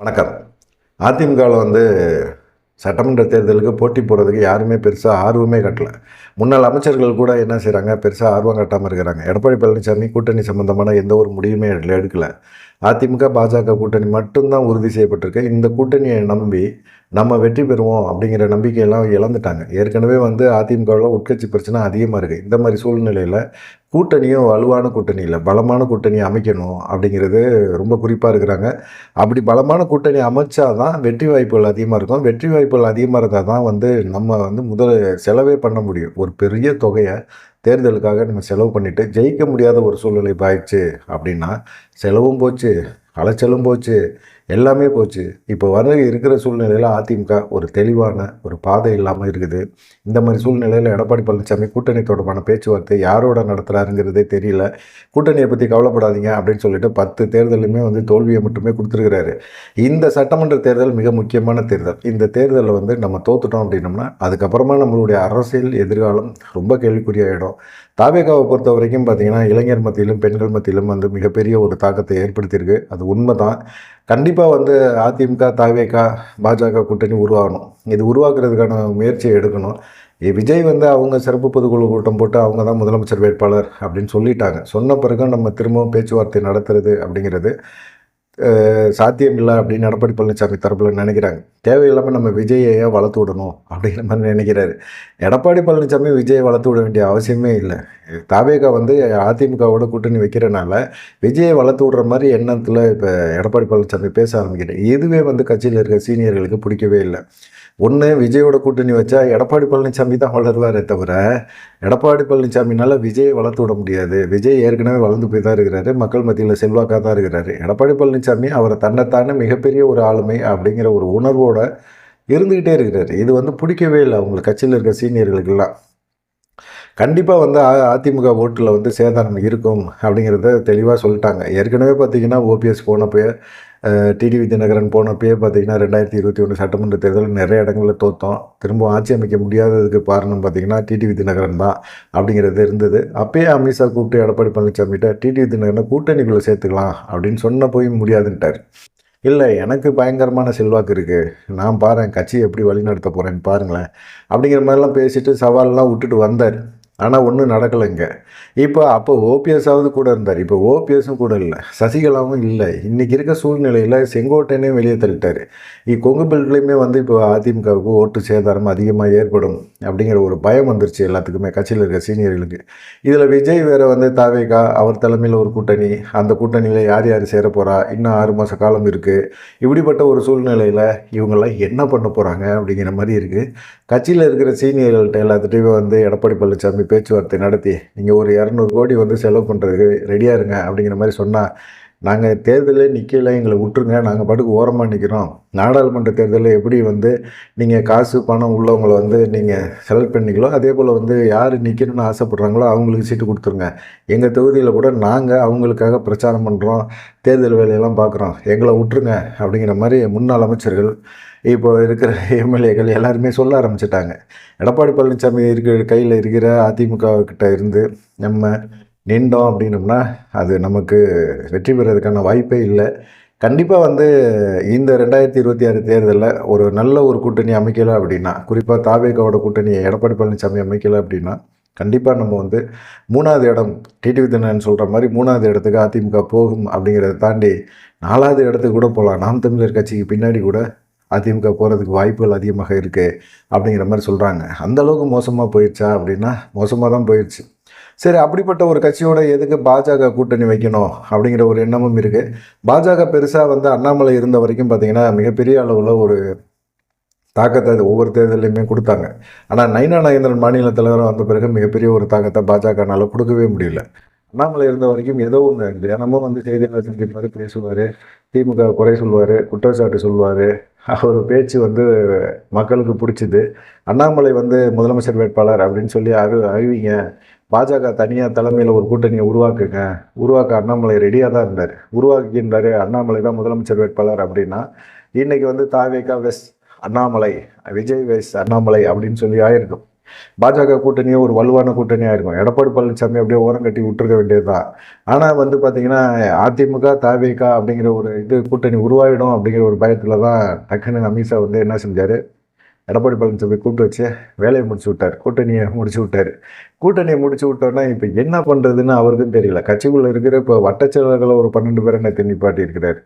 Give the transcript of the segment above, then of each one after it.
வணக்கம். அதிமுகவில் வந்து சட்டமன்ற தேர்தலுக்கு போட்டி போடுறதுக்கு யாருமே பெருசாக ஆர்வமே கட்டலை. முன்னாள் அமைச்சர்கள் கூட என்ன செய்கிறாங்க பெருசாக ஆர்வம் கட்டாமல் இருக்கிறாங்க. எடப்பாடி பழனிசாமி கூட்டணி சம்பந்தமான எந்த ஒரு முடிவுமே எடுக்கலை. அதிமுக பாஜக கூட்டணி மட்டும்தான் உறுதி செய்யப்பட்டிருக்கு. இந்த கூட்டணியை நம்பி நம்ம வெற்றி பெறுவோம் அப்படிங்கிற நம்பிக்கையெல்லாம் இழந்துட்டாங்க. ஏற்கனவே வந்து அதிமுகவில் உட்கட்சி பிரச்சனை அதிகமாக இருக்குது இந்த மாதிரி சூழ்நிலையில் கூட்டணியும் வலுவான கூட்டணி இல்லை பலமான கூட்டணி அமைக்கணும் அப்படிங்கிறது ரொம்ப குறிப்பாக இருக்கிறாங்க. அப்படி பலமான கூட்டணி அமைச்சா தான் வெற்றி வாய்ப்புகள் அதிகமாக இருக்கும். வெற்றி வாய்ப்புகள் அதிகமாக இருந்தால் தான் வந்து நம்ம வந்து முதல் செலவே பண்ண முடியும். ஒரு பெரிய தொகையை தேர்தலுக்காக நம்ம செலவு பண்ணிவிட்டு ஜெயிக்க முடியாத ஒரு சூழ்நிலை பாயிடுச்சு அப்படின்னா செலவும் போச்சு அலைச்சலும் போச்சு. எல்லாமே போச்சு. இப்போ வர இருக்கிற சூழ்நிலையில் அதிமுக ஒரு தெளிவான ஒரு பாதை இல்லாமல் இருக்குது. இந்த மாதிரி சூழ்நிலையில் எடப்பாடி பழனிசாமி கூட்டணி தொடர்பான பேச்சுவார்த்தை யாரோட நடத்துகிறாருங்கிறதே தெரியல. கூட்டணியை பற்றி கவலைப்படாதீங்க அப்படின்னு சொல்லிட்டு பத்து தேர்தலுமே வந்து தோல்வியை மட்டுமே கொடுத்துருக்கிறாரு. இந்த சட்டமன்ற தேர்தல் மிக முக்கியமான தேர்தல். இந்த தேர்தலில் வந்து நம்ம தோத்துட்டோம் அப்படின்னோம்னா அதுக்கப்புறமா நம்மளுடைய அரசியல் எதிர்காலம் ரொம்ப கேள்விக்குறியாயிடும். தாவேகாவை பொறுத்த வரைக்கும் பார்த்தீங்கன்னா இளைஞர் மத்தியிலும் பெண்கள் மத்தியிலும் வந்து மிகப்பெரிய ஒரு தாக்கத்தை ஏற்படுத்தியிருக்கு. அது உண்மை தான் கண்டிப்பாக வந்து அதிமுக தாவேகா பாஜக கூட்டணி உருவாகணும். இது உருவாக்குறதுக்கான முயற்சியை எடுக்கணும். விஜய் வந்து அவங்க சிறப்பு பொதுக்குழு கூட்டம் போட்டு அவங்க தான் முதலமைச்சர் வேட்பாளர் அப்படின்னு சொல்லிட்டாங்க. சொன்ன பிறகு நம்ம திரும்பவும் பேச்சுவார்த்தை நடத்துறது அப்படிங்கிறது சாத்தியம் சாத்தியமில்லை அப்படின்னு எடப்பாடி பழனிசாமி தரப்பில் நினைக்கிறாங்க. தேவையில்லாமல் நம்ம விஜயை வளர்த்து விடணும் அப்படிங்கிற மாதிரி நினைக்கிறாரு. எடப்பாடி பழனிசாமி விஜயை வளர்த்து விட வேண்டிய அவசியமே இல்லை. தாவேகா வந்து அதிமுகவோட கூட்டணி வைக்கிறனால விஜயை வளர்த்து விடுற மாதிரி எண்ணத்தில் இப்போ எடப்பாடி பழனிசாமி பேச ஆரம்பிக்கிறேன் இதுவே வந்து கட்சியில் இருக்க சீனியர்களுக்கு பிடிக்கவே இல்லை. ஒன்று விஜயோட கூட்டணி வச்சா எடப்பாடி பழனிசாமி தான் வளருவாரே தவிர எடப்பாடி பழனிசாமினால விஜயை வளர்த்து விட முடியாது. விஜய் ஏற்கனவே வளர்ந்து போய் தான் இருக்கிறாரு. மக்கள் மத்தியில் செல்வாக்காக தான் இருக்கிறாரு. எடப்பாடி பழனிசாமி அவரை தன்னைத்தானே மிகப்பெரிய ஒரு ஆளுமை அப்படிங்கிற ஒரு உணர்வோடு இருந்துக்கிட்டே இருக்கிறார். இது வந்து பிடிக்கவே இல்லை. அவங்களுக்கு கட்சியில் இருக்க சீனியர்களுக்கெல்லாம் கண்டிப்பாக வந்து அ- அதிமுக ஓட்டில் வந்து சேதாரம் இருக்கும் அப்படிங்கிறத தெளிவாக சொல்லிட்டாங்க. ஏற்கனவே பார்த்திங்கன்னா ஓபிஎஸ் போனப்போயே டிடிவி தினகரன் போனப்பயே பார்த்தீங்கன்னா ரெண்டாயிரத்தி இருபத்தி ஒன்று சட்டமன்ற தேர்தலில் நிறைய இடங்களில் தோத்தோம். திரும்ப ஆட்சி அமைக்க முடியாததுக்கு காரணம் பார்த்தீங்கன்னா டிடிவி தினகரன் தான் அப்படிங்கிறது இருந்தது. அப்போயே அமித்ஷா கூப்பிட்டு எடப்பாடி பழனிசாமிகிட்ட டிடிவி தினகரனை கூட்டணிக்குள்ளே சேர்த்துக்கலாம் அப்படின்னு சொன்ன போய் முடியாதுன்ட்டார். இல்லை எனக்கு பயங்கரமான செல்வாக்கு இருக்குது நான் பாருன் கட்சியை எப்படி வழிநடத்த போகிறேன்னு பாருங்களேன் அப்படிங்கிற மாதிரிலாம் பேசிட்டு சவால்லாம் விட்டுட்டு வந்தார். ஆனால் ஒன்றும் நடக்கலைங்க. இப்போ அப்போ ஓபிஎஸ்ஸாவது கூட இருந்தார். இப்போ ஓபிஎஸும் கூட இல்லை. சசிகலாவும் இல்லை. இன்றைக்கி இருக்க சூழ்நிலையில் செங்கோட்டையனையும் வெளியே தள்ளிட்டார். இ கொங்கு பெல்ட்லேயுமே வந்து இப்போ அதிமுகவுக்கு ஓட்டு சேதாரம் அதிகமாக ஏற்படும் அப்படிங்கிற ஒரு பயம் வந்துருச்சு எல்லாத்துக்குமே. கட்சியில் இருக்க சீனியர்களுக்கு. இதில் விஜய் வேறு வந்து தாவேகா அவர் தலைமையில் ஒரு கூட்டணி. அந்த கூட்டணியில் யார் யார் சேர போகிறா இன்னும் ஆறு மாத காலம் இருக்குது இப்படிப்பட்ட ஒரு சூழ்நிலையில் இவங்கெல்லாம் என்ன பண்ண போகிறாங்க அப்படிங்கிற மாதிரி இருக்குது கட்சியில் இருக்கிற சீனியர்கள்ட்ட எல்லாத்துட்டையும் வந்து எடப்பாடி பழனிசாமி பேச்சுவார்த்தை நடத்தி நீங்கள் ஒரு இரநூறு கோடி வந்து செலவு பண்ணுறதுக்கு ரெடியாக இருங்க அப்படிங்கிற மாதிரி சொன்னால் நாங்கள் தேர்தலே நிற்கல எங்களை விட்டுருங்க நாங்கள் பாட்டுக்கு ஓரமாக நிற்கிறோம் நாடாளுமன்ற தேர்தலில் எப்படி வந்து நீங்கள் காசு பணம் உள்ளவங்களை வந்து நீங்கள் செலக்ட் பண்ணிக்கலோ அதே போல் வந்து யார் நிற்கணும்னு ஆசைப்பட்றாங்களோ அவங்களுக்கு சீட்டு கொடுத்துருங்க. எங்கள் தொகுதியில் கூட நாங்கள் அவங்களுக்காக பிரச்சாரம் பண்ணுறோம் தேர்தல் வேலையெல்லாம் பார்க்குறோம் எங்களை விட்டுருங்க அப்படிங்கிற மாதிரி முன்னாள் அமைச்சர்கள் இப்போ இருக்கிற எம்எல்ஏக்கள் எல்லாருமே சொல்ல ஆரம்பிச்சிட்டாங்க. எடப்பாடி பழனிசாமி இருக்கிற கையில் இருக்கிற அதிமுக கிட்ட இருந்து நம்ம நின்றோம் அப்படின்னோம்னா அது நமக்கு வெற்றி பெறதுக்கான வாய்ப்பே இல்லை. கண்டிப்பாக வந்து இந்த ரெண்டாயிரத்தி இருபத்தி ஆறு தேர்தலில் ஒரு நல்ல ஒரு கூட்டணி அமைக்கலை அப்படின்னா குறிப்பாக தாவேகாவோட கூட்டணியை எடப்பாடி பழனிசாமி அமைக்கலை அப்படின்னா கண்டிப்பாக நம்ம வந்து மூணாவது இடம் டிடிவி தினன் சொல்கிற மாதிரி மூணாவது இடத்துக்கு அதிமுக போகும் அப்படிங்கிறத தாண்டி நாலாவது இடத்துக்கு கூட போகலாம். நாம் தமிழர் கட்சிக்கு பின்னாடி கூட அதிமுக போகிறதுக்கு வாய்ப்புகள் அதிகமாக இருக்குது அப்படிங்கிற மாதிரி சொல்கிறாங்க அந்தளவுக்கு மோசமாக போயிடுச்சா அப்படின்னா மோசமாக தான் போயிடுச்சு. சரி அப்படிப்பட்ட ஒரு கட்சியோட எதுக்கு பாஜக கூட்டணி வைக்கணும் அப்படிங்கிற ஒரு எண்ணமும் இருக்குது பாஜக பெருசாக வந்து அண்ணாமலை இருந்த வரைக்கும் பார்த்திங்கன்னா மிகப்பெரிய அளவில் ஒரு தாக்கத்தை அது ஒவ்வொரு தேர்தலையுமே கொடுத்தாங்க. ஆனால் நைனா நாகேந்திரன் மாநில தலைவராக வந்த பிறகு மிகப்பெரிய ஒரு தாக்கத்தை பாஜகனால் கொடுக்கவே முடியல. அண்ணாமலை இருந்த வரைக்கும் ஏதோ ஒன்று தினமும் வந்து செய்தியாளர் சந்திப்பார் பேசுவார் திமுக குறை சொல்லுவார் குற்றச்சாட்டு சொல்லுவார் அவர் பேச்சு வந்து மக்களுக்கு பிடிச்சிது. அண்ணாமலை வந்து முதலமைச்சர் வேட்பாளர் அப்படின்னு சொல்லி அறி அறிவிங்க. பாஜக தனியாக தலைமையில் ஒரு கூட்டணியை உருவாக்குங்க. உருவாக்க அண்ணாமலை ரெடியாக தான் இருந்தார். உருவாக்குகின்றார் அண்ணாமலை தான் முதலமைச்சர் வேட்பாளர் அப்படின்னா இன்னைக்கு வந்து தாவேகா வெஸ் அண்ணாமலை விஜய் வெஸ் அண்ணாமலை அப்படின்னு சொல்லி ஆயிருக்கும். பாஜக கூட்டணியே ஒரு வலுவான கூட்டணியாக இருக்கும். எடப்பாடி பழனிசாமி அப்படியே ஓரம் கட்டி விட்டுருக்க வேண்டியதுதான். ஆனால் வந்து பார்த்தீங்கன்னா அதிமுக தாவேகா அப்படிங்கிற ஒரு இது கூட்டணி உருவாயிடும் அப்படிங்கிற ஒரு பயத்தில் தான் டக்குன்னு அமித்ஷா வந்து என்ன செஞ்சார்? எடப்பாடி பழனிசாமி கூப்பிட்டு வச்சு வேலையை முடிச்சு விட்டார். கூட்டணியை முடிச்சு விட்டார். கூட்டணியை முடிச்சு விட்டோன்னா இப்போ என்ன பண்ணுறதுன்னு அவருக்கும் தெரியல. கட்சிக்குள்ளே இருக்கிற இப்போ வட்டச்செயலர்களை ஒரு பன்னெண்டு பேரை நேற்று நிப்பாட்டி இருக்கிறார்.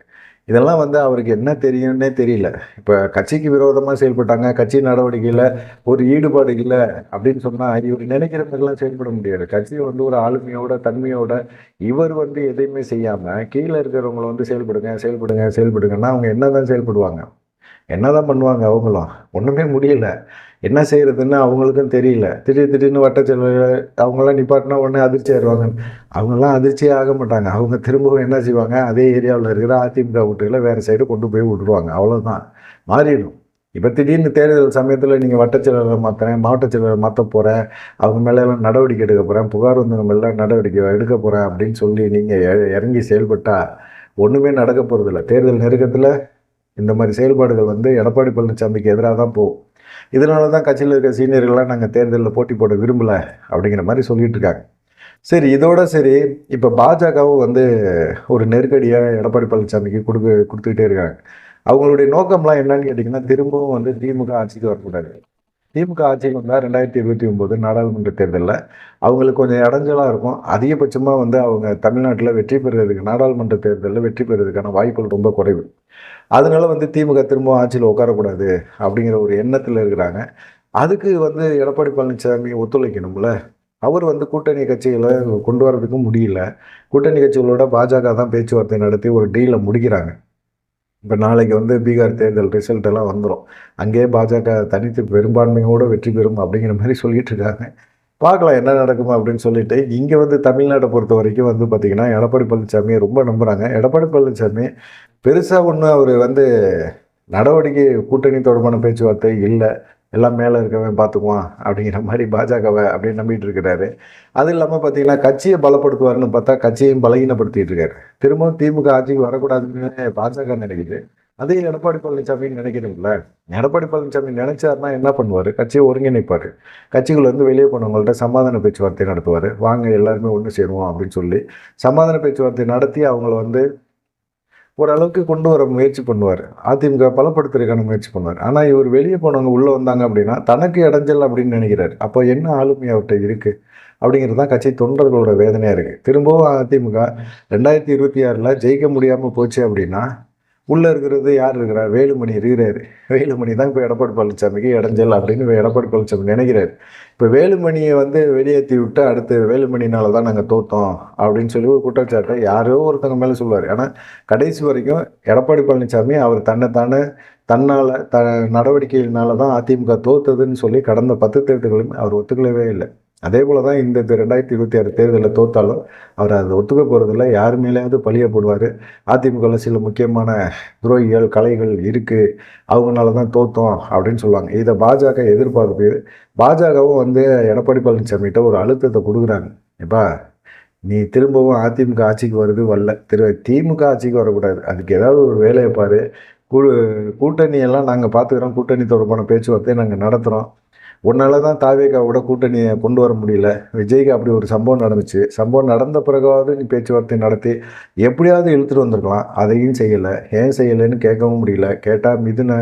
இதெல்லாம் வந்து அவருக்கு என்ன தெரியும்னே தெரியல. இப்போ கட்சிக்கு விரோதமாக செயல்பட்டாங்க. கட்சி நடவடிக்கையில் ஒரு ஈடுபாடு இல்லை அப்படின்னு சொன்னால் இவர் நினைக்கிற மாதிரிலாம் செயல்பட முடியாது. கட்சி வந்து ஒரு ஆளுமையோட தன்மையோட இவர் வந்து எதையுமே செய்யாமல் கீழே இருக்கிறவங்கள வந்து செயல்படுங்க செயல்படுங்க செயல்படுங்கன்னா அவங்க என்ன தான் செயல்படுவாங்க? என்ன தான் பண்ணுவாங்க அவங்களும்? ஒன்றுமே முடியல. என்ன செய்கிறதுன்னு அவங்களுக்கும் தெரியல. திடீர் திடீர்னு வட்டச்செயலர் அவங்களாம் நிப்பாட்டினா உடனே அதிர்ச்சி ஆயிடுவாங்க. அவங்களாம் அதிர்ச்சியே ஆக மாட்டாங்க. அவங்க திரும்பவும் என்ன செய்வாங்க? அதே ஏரியாவில் இருக்கிற அதிமுக வீட்டுகளை வேறு சைடு கொண்டு போய் விட்டுருவாங்க. அவ்வளோதான் மாறிடும். இப்போ திடீர்னு தேர்தல் சமயத்தில் நீங்கள் வட்டச்செயலரை மாற்றுறேன் மாவட்ட செயலரை மாற்ற போகிறேன் அவங்க மேலெல்லாம் நடவடிக்கை எடுக்க போகிறேன் புகார் வந்தவங்க மேலே நடவடிக்கை எடுக்க போகிறேன் அப்படின்னு சொல்லி நீங்கள் இறங்கி செயல்பட்டால் ஒன்றுமே நடக்க போகிறதில்ல தேர்தல் நெருக்கத்தில் இந்த மாதிரி செயல்பாடுகள் வந்து எடப்பாடி பழனிசாமிக்கு எதிராக தான் போகும். இதனால தான் கட்சியில் இருக்க சீனியர்கள்லாம் நாங்கள் தேர்தலில் போட்டி போட விரும்பலை அப்படிங்கிற மாதிரி சொல்லிட்டு இருக்காங்க. சரி இதோட சரி இப்போ பாஜகவும் வந்து ஒரு நெருக்கடியாக எடப்பாடி பழனிசாமிக்கு கொடுக்க கொடுத்துக்கிட்டே இருக்காங்க. அவங்களுடைய நோக்கம்லாம் என்னன்னு கேட்டிங்கன்னா திரும்பவும் வந்து திமுக ஆட்சிக்கு வரக்கூடாது. திமுக ஆட்சிக்கு வந்தால் ரெண்டாயிரத்தி இருபத்தி ஒம்பது நாடாளுமன்ற தேர்தலில் அவங்களுக்கு கொஞ்சம் இடைஞ்சலாக இருக்கும். அதிகபட்சமாக வந்து அவங்க தமிழ்நாட்டில் வெற்றி பெறுறதுக்கு நாடாளுமன்ற தேர்தலில் வெற்றி பெறுறதுக்கான வாய்ப்புகள் ரொம்ப குறைவு. அதனால வந்து திமுக திரும்ப ஆட்சியில் உட்காரக்கூடாது அப்படிங்கிற ஒரு எண்ணத்தில் இருக்கிறாங்க. அதுக்கு வந்து எடப்பாடி பழனிசாமி ஒத்துழைக்கணும்ல. அவர் வந்து கூட்டணி கட்சிகளை கொண்டு வரதுக்கும் முடியல. கூட்டணி கட்சிகளோட பாஜக தான் பேச்சுவார்த்தை நடத்தி ஒரு டீலை முடிக்கிறாங்க. இப்போ நாளைக்கு வந்து பீகார் தேர்தல் ரிசல்ட் எல்லாம் வந்துடும் அங்கேயே பாஜக தனித்து பெரும்பான்மையோடு வெற்றி பெறும் அப்படிங்கிற மாதிரி சொல்லிட்டு இருக்காங்க. பார்க்கலாம் என்ன நடக்கும் அப்படின்னு சொல்லிட்டு. இங்கே வந்து தமிழ்நாட்டை பொறுத்த வரைக்கும் வந்து பார்த்திங்கன்னா எடப்பாடி பழனிசாமியை ரொம்ப நம்புகிறாங்க எடப்பாடி பழனிசாமி பெருசாக ஒன்று அவர் வந்து நடவடிக்கை கூட்டணி தொடர்பான பேச்சுவார்த்தை இல்லை. எல்லாம் மேலே இருக்கவன் பார்த்துக்குவான் அப்படிங்கிற மாதிரி பாஜகவை அப்படின்னு நம்பிட்டு இருக்கிறாரு. அது இல்லாமல் பார்த்தீங்கன்னா கட்சியை பலப்படுத்துவார்னு பார்த்தா கட்சியையும் பலகீனப்படுத்திட்டு இருக்காரு. திரும்பவும் திமுக ஆட்சிக்கு வரக்கூடாதுன்னு பாஜக நினைக்குது. அதே எடப்பாடி பழனிசாமி நினைக்கிறோம்ல எடப்பாடி பழனிசாமி நினைச்சாருன்னா என்ன பண்ணுவார்? கட்சியை ஒருங்கிணைப்பார். கட்சிகள் வந்து வெளியே போனவங்கள்ட்ட சமாதான பேச்சுவார்த்தை நடத்துவார். வாங்க எல்லாருமே ஒன்று சேருவோம் அப்படின்னு சொல்லி சமாதான பேச்சுவார்த்தை நடத்தி அவங்கள வந்து ஓரளவுக்கு கொண்டு வர முயற்சி பண்ணுவார். அதிமுக பலப்படுத்துறதுக்கான முயற்சி பண்ணுவார். ஆனால் இவர் வெளியே போனவங்க உள்ளே வந்தாங்க அப்படின்னா தனக்கு இடைஞ்சல் அப்படின்னு நினைக்கிறாரு. அப்போ என்ன ஆளுமை அவர்கிட்ட இருக்குது அப்படிங்கிறது தான் கட்சி தொண்டர்களோட வேதனையாக இருக்குது திரும்பவும் அதிமுக ரெண்டாயிரத்தி இருபத்தி ஆறில் ஜெயிக்க முடியாமல் போச்சு அப்படின்னா உள்ளே இருக்கிறது யார் இருக்கிறார்? வேலுமணி இருக்கிறாரு. வேலுமணி தான் இப்போ எடப்பாடி பழனிசாமிக்கு இடைஞ்சல் அப்படின்னு இப்ப எடப்பாடி பழனிசாமி நினைக்கிறாரு. இப்போ வேலுமணியை வந்து வெளியேற்றி விட்டு அடுத்து வேலுமணினால தான் நாங்கள் தோத்தோம் அப்படின்னு சொல்லி ஒரு குற்றச்சாட்டை யாரோ ஒருத்தவங்க மேலே சொல்லுவார். ஏன்னா கடைசி வரைக்கும் எடப்பாடி பழனிசாமி அவர் தன்னைத்தானே தன்னால் த நடவடிக்கையினால தான் அதிமுக தோத்ததுன்னு சொல்லி கடந்த பத்து தேர்தல்களும் அவர் ஒத்துக்கலவே இல்லை. அதே போல் தான் இந்த ரெண்டாயிரத்தி இருபத்தி ஆறு தேர்தலில் தோத்தாலும் அவர் அதை ஒத்துக்க போகிறதில்ல யார் மேலேயாவது பழிய போடுவார். அதிமுகவில் சில முக்கியமான துரோகிகள் கலைகள் இருக்குது அவங்களால தான் தோத்தோம் அப்படின்னு சொல்லுவாங்க. இதை பாஜக எதிர்பார்ப்பு. பாஜகவும் வந்து எடப்பாடி பழனிசாமிகிட்ட ஒரு அழுத்தத்தை கொடுக்குறாங்க. எப்பா நீ திரும்பவும் அதிமுக ஆட்சிக்கு வருது வரல. திரு திமுக ஆட்சிக்கு வரக்கூடாது. அதுக்கு ஏதாவது ஒரு வேலையை பாரு. கூ கூட்டணியெல்லாம் நாங்கள் பார்த்துக்குறோம். கூட்டணி தொடர்பான பேச்சுவார்த்தையை நாங்கள் நடத்துகிறோம் உன்னால தான் தாவேகாவோட கூட்டணியை கொண்டு வர முடியல. விஜய்க்கு அப்படி ஒரு சம்பவம் நடந்துச்சு. சம்பவம் நடந்த பிறகாவது நீ பேச்சுவார்த்தை நடத்தி எப்படியாவது இழுத்துட்டு வந்திருக்கலாம். அதையும் செய்யலை. ஏன் செய்யலைன்னு கேட்கவும் முடியல. கேட்டால் மிதுனை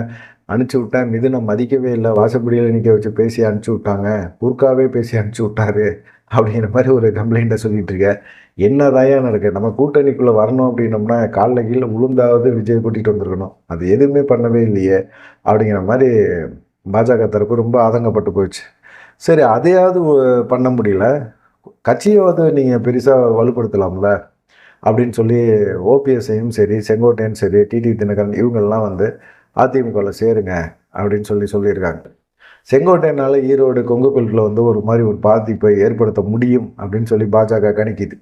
அனுப்பிச்சி விட்டேன் மிதுனை மதிக்கவே இல்லை. வாசப்படியில் நிற்க வச்சு பேசி அனுப்பிச்சி விட்டாங்க. குறுக்காவே பேசி அனுப்பிச்சி விட்டாரு அப்படிங்கிற மாதிரி ஒரு கம்ப்ளைண்ட்டை சொல்லிட்டு இருக்க. என்னதாயா நடக்கு? நம்ம கூட்டணிக்குள்ளே வரணும் அப்படின்னோம்னா காலில் கீழே உளுந்தாவது விஜய் கூட்டிகிட்டு வந்திருக்கணும். அது எதுவுமே பண்ணவே இல்லையே அப்படிங்கிற மாதிரி பாஜக தரப்பு ரொம்ப ஆதங்கப்பட்டு போயிடுச்சு. சரி அதையாவது பண்ண முடியல. கட்சியாவது நீங்கள் பெருசாக வலுப்படுத்தலாம்ல அப்படின்னு சொல்லி ஓபிஎஸ்ஐயும் சரி செங்கோட்டையும் சரி டிடி தினகரன் இவங்கெல்லாம் வந்து அதிமுகவில் சேருங்க அப்படின்னு சொல்லி சொல்லியிருக்காங்க. செங்கோட்டையனால் ஈரோடு கொங்குப்பல்கில் வந்து ஒரு மாதிரி ஒரு பாதிப்பை ஏற்படுத்த முடியும் அப்படின்னு சொல்லி பாஜக கணிக்குது.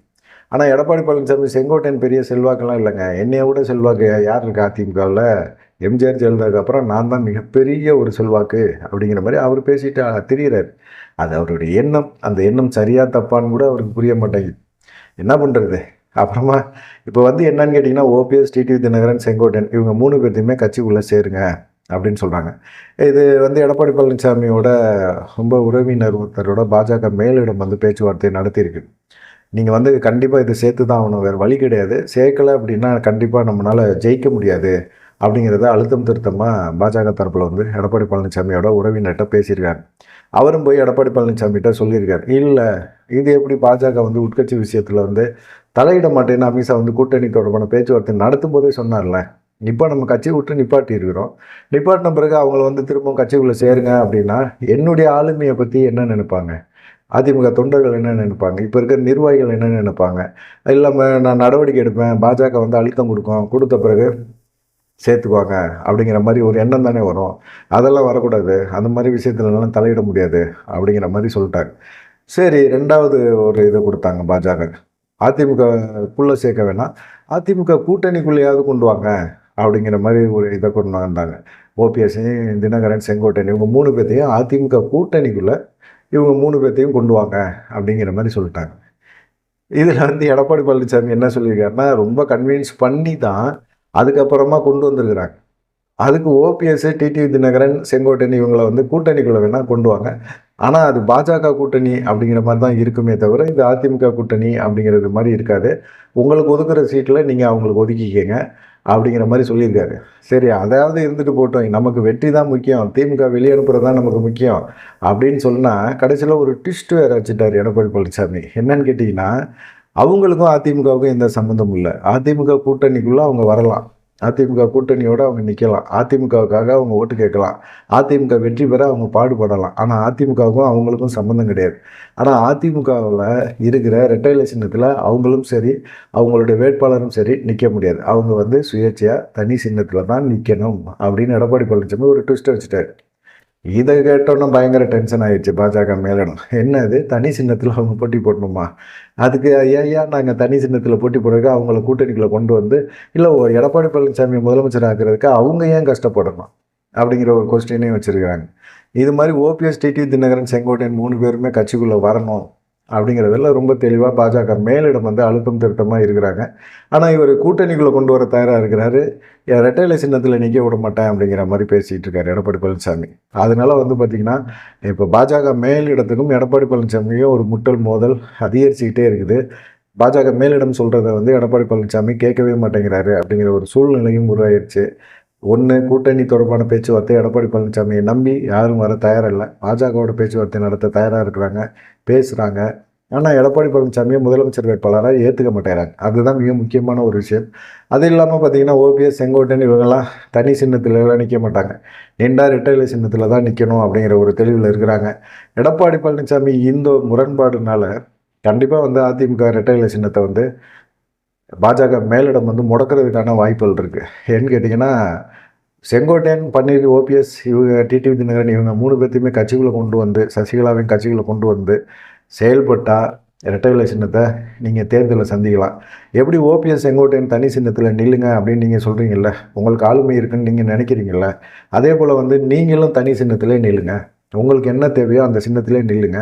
ஆனால் எடப்பாடி பழனிசாமி செங்கோட்டையன் பெரிய செல்வாக்கெல்லாம் இல்லைங்க. என்னைய விட செல்வாக்கு யார் இருக்கா அதிமுகவில்? எம்ஜிஆர் ஜெயலலிதாவுக்கு அப்புறம் நான் தான் மிகப்பெரிய ஒரு செல்வாக்கு அப்படிங்கிற மாதிரி அவர் பேசிட்டு திரியிறார். அது அவருடைய எண்ணம். அந்த எண்ணம் சரியாக தப்பான்னு கூட அவருக்கு புரிய மாட்டேங்குது. என்ன பண்ணுறது அப்புறமா இப்போ வந்து என்னன்னு கேட்டிங்கன்னா ஓபிஎஸ் டிடிவி தினகரன் செங்கோட்டன் இவங்க மூணு பேர்த்தையுமே கட்சிக்குள்ளே சேருங்க அப்படின்னு சொல்கிறாங்க இது வந்து எடப்பாடி பழனிசாமியோட ரொம்ப உறவினர் ஒருத்தரோட பாஜக மேலிடம் வந்து பேச்சுவார்த்தை நடத்தியிருக்கு. நீங்கள் வந்து கண்டிப்பாக இதை சேர்த்து தான் ஆகணும். வேறு வழி கிடையாது. சேர்க்கலை அப்படின்னா கண்டிப்பாக நம்மளால் ஜெயிக்க முடியாது. அப்படிங்கிறத அழுத்தம் திருத்தமாக பாஜக தரப்பில் வந்து எடப்பாடி பழனிசாமியோட உறவினர்கிட்ட பேசியிருக்காரு. அவரும் போய் எடப்பாடி பழனிசாமிகிட்ட சொல்லியிருக்காரு. இல்லை இது எப்படி பாஜக வந்து உட்கட்சி விஷயத்தில் வந்து தலையிட மாட்டேன்னு அமித்ஷா வந்து கூட்டணி தொடர்பான பேச்சுவார்த்தை நடத்தும் போதே சொன்னார்ல. இப்போ நம்ம கட்சியை விட்டு நிப்பாட்டி இருக்கிறோம் நிப்பாட்டின பிறகு அவங்கள வந்து திரும்பவும் கட்சிக்குள்ளே சேருங்க அப்படின்னா என்னுடைய ஆளுமையை பற்றி என்ன நினைப்பாங்க? அதிமுக தொண்டர்கள் என்ன நினைப்பாங்க? இப்போ இருக்கிற நிர்வாகிகள் என்ன நினைப்பாங்க? இல்லாமல் நான் நடவடிக்கை எடுப்பேன் பாஜக வந்து அழுத்தம் கொடுக்கும். கொடுத்த பிறகு சேர்த்துக்குவாங்க அப்படிங்கிற மாதிரி ஒரு எண்ணம் தானே வரும். அதெல்லாம் வரக்கூடாது. அந்த மாதிரி விஷயத்துலலாம் தலையிட முடியாது அப்படிங்கிற மாதிரி சொல்லிட்டாங்க சரி ரெண்டாவது ஒரு இதை கொடுத்தாங்க பாஜக. அதிமுகக்குள்ளே சேர்க்க வேணாம். அதிமுக கூட்டணிக்குள்ளேயாவது கொண்டு வாங்க அப்படிங்கிற மாதிரி ஒரு இதை கொண்டு வந்தாங்க. ஓபிஎஸ் தினகரன் செங்கோட்டையன் இவங்க மூணு பேர்த்தையும் அதிமுக கூட்டணிக்குள்ளே இவங்க மூணு பேர்த்தையும் கொண்டு வாங்க அப்படிங்கிற மாதிரி சொல்லிட்டாங்க. இதில் வந்து எடப்பாடி பழனிசாமி என்ன சொல்லியிருக்காருன்னா ரொம்ப கன்வின்ஸ் பண்ணி தான் அதுக்கப்புறமா கொண்டு வந்திருக்கிறாங்க. அதுக்கு ஓபிஎஸ் டிடிவி தினகரன் செங்கோட்டையன் இவங்களை வந்து கூட்டணிக்குள்ளே வேணால் கொண்டு வாங்க. ஆனால் அது பாஜக கூட்டணி அப்படிங்கிற மாதிரி தான் இருக்குமே தவிர இது அதிமுக கூட்டணி அப்படிங்கிறது மாதிரி இருக்காது. உங்களுக்கு ஒதுக்குற சீட்டில் நீங்கள் அவங்களுக்கு ஒதுக்கிக்கங்க அப்படிங்கிற மாதிரி சொல்லியிருக்காரு. சரி அதாவது இருந்துட்டு போட்டோம். நமக்கு வெற்றி தான் முக்கியம். திமுக வெளியே அனுப்புறது தான் நமக்கு முக்கியம் அப்படின்னு சொன்னால் கடைசியில் ஒரு ட்விஸ்ட் வேறு வச்சுட்டார் எடப்பாடி பழனிசாமி. என்னன்னு கேட்டிங்கன்னா அவங்களுக்கும் அதிமுகவுக்கும் எந்த சம்மந்தமும் இல்லை. அதிமுக கூட்டணிக்குள்ளே அவங்க வரலாம். அதிமுக கூட்டணியோடு அவங்க நிற்கலாம் அதிமுகவுக்காக அவங்க ஓட்டு கேட்கலாம். அதிமுக வெற்றி பெற அவங்க பாடுபடலாம். ஆனால் அதிமுகவுக்கும் அவங்களுக்கும் சம்மந்தம் கிடையாது. ஆனால் அதிமுகவில் இருக்கிற ரெட்டைலை சின்னத்தில் அவங்களும் சரி அவங்களுடைய வேட்பாளரும் சரி நிற்க முடியாது. அவங்க வந்து சுயேட்சையாக தனி சின்னத்தில் தான் நிற்கணும் அப்படின்னு எடப்பாடி பழனிசாமி ஒரு ட்விஸ்ட் வச்சுட்டாரு. இதை கேட்டோன்னா பயங்கர டென்ஷன் ஆயிடுச்சு பாஜக மேலிடம். என்னது? தனி சின்னத்தில் அவங்க போட்டி போடணுமா? அதுக்கு ஐயா நாங்கள் தனி சின்னத்தில் போட்டி போடுறதுக்கு அவங்கள கூட்டணிக்குள்ளே கொண்டு வந்து இல்லை எடப்பாடி பழனிசாமி முதலமைச்சர் ஆக்குறதுக்கு அவங்க ஏன் கஷ்டப்படணும்? அப்படிங்கிற ஒரு கொஸ்டினையும் வச்சுருக்காங்க. இது மாதிரி ஓபிஎஸ் டிடி தினகரன் செங்கோட்டையன் மூணு பேருமே கட்சிக்குள்ளே வரணும். அப்படிங்கிறதுல ரொம்ப தெளிவாக பாஜக மேலிடம் வந்து அழுத்தம் திருத்தமாக இருக்கிறாங்க. ஆனால் இவர் கூட்டணிக்குள்ளே கொண்டு வர தயாராக இருக்கிறாரு. ரெட்டையில சின்னத்தில் நிற்க விட மாட்டேன் அப்படிங்கிற மாதிரி பேசிகிட்டு இருக்காரு எடப்பாடி பழனிசாமி. அதனால வந்து பார்த்திங்கன்னா இப்போ பாஜக மேலிடத்துக்கும் எடப்பாடி பழனிசாமியும் ஒரு முட்டல் மோதல் அதிகரிச்சுக்கிட்டே இருக்குது. பாஜக மேலிடம் சொல்கிறத வந்து எடப்பாடி பழனிசாமி கேட்கவே மாட்டேங்கிறாரு அப்படிங்கிற ஒரு சூழ்நிலையும் உருவாயிருச்சு. ஒன்று கூட்டணி தொடர்பான பேச்சுவார்த்தை எடப்பாடி பழனிசாமியை நம்பி யாரும் வர தயாரில்லை. பாஜகவோட பேச்சுவார்த்தை நடத்த தயாராக இருக்கிறாங்க பேசுகிறாங்க ஆனால் எடப்பாடி பழனிசாமியை முதலமைச்சர் வேட்பாளராக ஏற்றுக்க மாட்டேறாங்க. அதுதான் மிக முக்கியமான ஒரு விஷயம். அது இல்லாமல் பார்த்தீங்கன்னா ஓபிஎஸ் செங்கோட்டன் இவங்கெல்லாம் தனி சின்னத்தில் நிற்க மாட்டாங்க. நின்றா ரிட்டைல சின்னத்தில் தான் நிற்கணும் அப்படிங்கிற ஒரு தெளிவில் இருக்கிறாங்க. எடப்பாடி பழனிசாமி இந்த முரண்பாடுனால கண்டிப்பாக வந்து அதிமுக ரெட்டையில சின்னத்தை வந்து பாஜக மேலிடம் வந்து முடக்கிறதுக்கான வாய்ப்புகள் இருக்குது ஏன்னு கேட்டிங்கன்னா செங்கோட்டையன் பன்னீர் ஓபிஎஸ் இவங்க டிடிவி தினகரன் இவங்க மூணு பேர்த்தையுமே கட்சிக்குள்ளே கொண்டு வந்து சசிகலாவையும் கட்சிக்குள்ளே கொண்டு வந்து செயல்பட்டால் இரட்டை சின்னத்தை நீங்கள் தேர்தலில் சந்திக்கலாம். எப்படி ஓபிஎஸ் செங்கோட்டையன் தனி சின்னத்தில் நில்லுங்க அப்படின்னு நீங்கள் சொல்கிறீங்கல்ல உங்களுக்கு ஆளுமை இருக்குன்னு நீங்கள் நினைக்கிறீங்கல்ல? அதே போல் வந்து நீங்களும் தனி சின்னத்திலே நில்லுங்க. உங்களுக்கு என்ன தேவையோ அந்த சின்னத்திலே நில்லுங்க.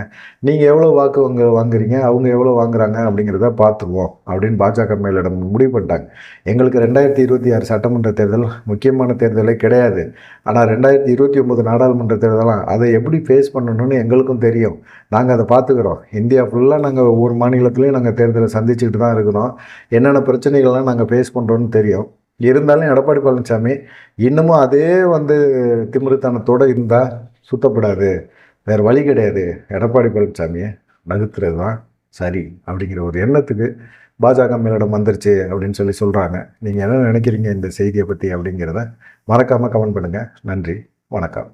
நீங்கள் எவ்வளோ வாக்கு வாங்க வாங்குறீங்க அவங்க எவ்வளோ வாங்குறாங்க அப்படிங்கிறத பார்த்துருவோம் அப்படின்னு பாஜக மேலிடம் முடிவு பண்ணிட்டாங்க. எங்களுக்கு ரெண்டாயிரத்தி இருபத்தி ஆறு சட்டமன்ற தேர்தல் முக்கியமான தேர்தலே கிடையாது. ஆனால் ரெண்டாயிரத்தி இருபத்தி ஒம்பது நாடாளுமன்ற தேர்தலாம் அதை எப்படி ஃபேஸ் பண்ணணும்னு எங்களுக்கும் தெரியும். நாங்கள் அதை பார்த்துக்குறோம். இந்தியா ஃபுல்லாக நாங்கள் ஒவ்வொரு மாநிலத்துலேயும் நாங்கள் தேர்தலை சந்திச்சுக்கிட்டு தான் இருக்கிறோம். என்னென்ன பிரச்சனைகள்லாம் நாங்கள் ஃபேஸ் பண்ணுறோன்னு தெரியும். இருந்தாலும் எடப்பாடி பழனிசாமி இன்னமும் அதே வந்து திமிருத்தனத்தோடு இருந்தால் சுத்தப்படாது. வேறு வழி கிடையாது. எடப்பாடி பழனிசாமியை நகர்த்துறது தான் சரி அப்படிங்கிற ஒரு எண்ணத்துக்கு பாஜக மேலிடம் வந்துருச்சு அப்படின்னு சொல்லி சொல்கிறாங்க நீங்கள் என்ன நினைக்கிறீங்க இந்த செய்தியை பற்றி அப்படிங்கிறத மறக்காமல் கமெண்ட் பண்ணுங்கள் நன்றி. வணக்கம்.